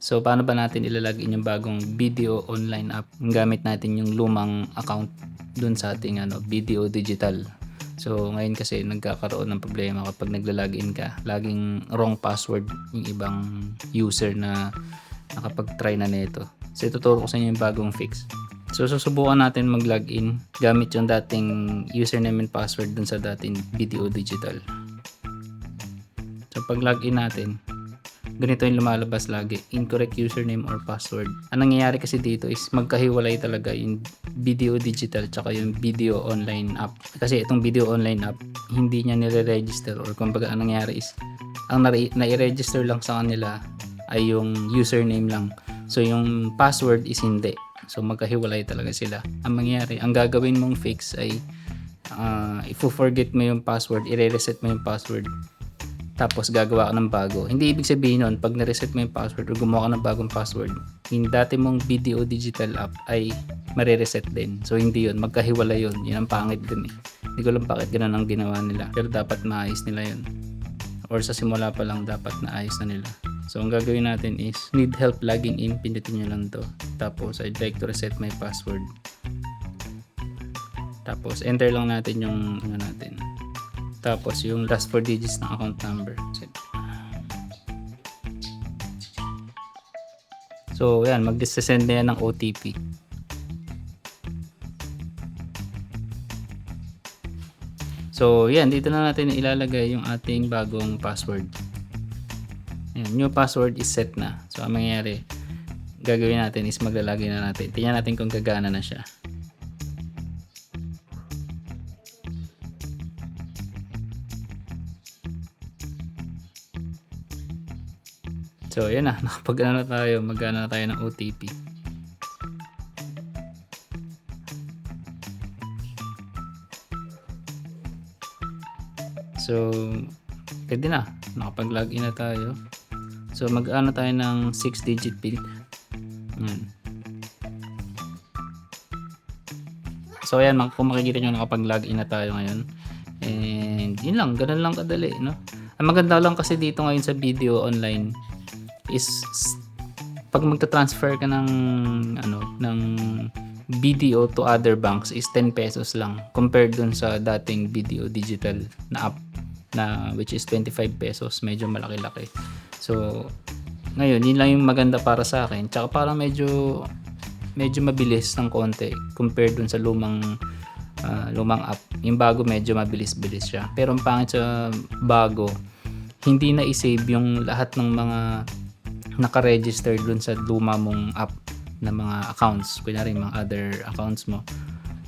So, paano ba natin ilalagin yung bagong video online app? Gamit natin yung lumang account dun sa ating ano, video digital. So, ngayon kasi nagkakaroon ng problema kapag nagla-login ka. Laging wrong password yung ibang user na nakapag-try na nito. So, ituturo ko sa inyo yung bagong fix. So, susubukan natin mag-login gamit yung dating username and password dun sa dating video digital. So, pag login natin, ganito yung lumalabas lagi, incorrect username or password. Ang nangyayari kasi dito is magkahiwalay talaga yung video digital tsaka yung video online app. Kasi itong video online app, hindi niya nire-register or kumbaga ang nangyayari is, ang nai-register lang sa kanila ay yung username lang. So yung password is hindi. So magkahiwalay talaga sila. Ang mangyayari, ang gagawin mong fix ay uh, ifo-forget mo yung password, i-reset mo yung password tapos gagawa ka ng bago. Hindi ibig sabihin nun, pag na-reset mo yung password o gumawa ka ng bagong password, yung dati mong video digital app ay marireset din. So hindi yun, magkahiwala yun. Yun ang pangit dun eh. Hindi ko lang bakit ganun ang ginawa nila. Pero dapat maayos nila yun. Or sa simula pa lang dapat naayos na nila. So ang gagawin natin is, need help logging in, pindutin nyo lang to. Tapos I'd like to reset my password. Tapos enter lang natin yung ano natin. Tapos yung last 4 digits ng account number. So yan, mag-send na yan ng OTP. So yan, dito na natin ilalagay yung ating bagong password. Yan, new password is set na. So ang mangyayari, gagawin natin is maglalagay na natin. Tingnan natin kung gagana na siya. So, yan na. Nakapag ano tayo. Magana na tayo ng OTP. So, pwede na. Nakapag-login na tayo. So, mag-ano tayo ng 6-digit PIN. Yan. So, ayan. Kung makikita nyo, nakapag-login na tayo ngayon. And, yun lang. Ganun lang kadali, no? Ang maganda lang kasi dito ngayon sa video online is pag magta-transfer ka ng ano ng video to other banks is 10 pesos lang compared dun sa dating video digital na app na which is 25 pesos medyo malaki-laki. So ngayon yun lang yung maganda para sa akin. Tsaka parang medyo medyo mabilis ng konti compared dun sa lumang ah, lumang app. Yung bago medyo mabilis-bilis siya. Pero ang pangit sa bago hindi na i-save yung lahat ng mga naka-register dun sa luma mong app na mga accounts, kunyari mga other accounts mo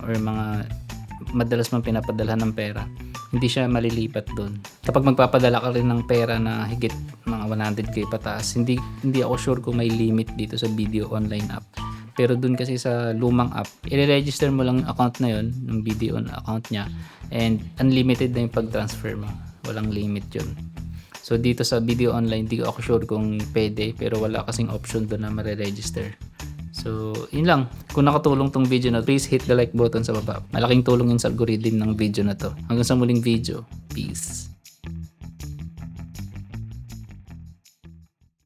or mga madalas mong pinapadala ng pera, hindi siya malilipat doon. Kapag magpapadala ka rin ng pera na higit mga 100k pataas, hindi hindi ako sure kung may limit dito sa video online app. Pero doon kasi sa lumang app, i-register mo lang yung account na yon, yung video on account niya, and unlimited na yung pag-transfer mo. Walang limit yun. So dito sa video online, di ako sure kung pwede pero wala kasing option doon na mare-register. So, yun lang. Kung nakatulong tong video na, please hit the like button sa baba. Malaking tulong yun sa algorithm ng video na to. Hanggang sa muling video. Peace.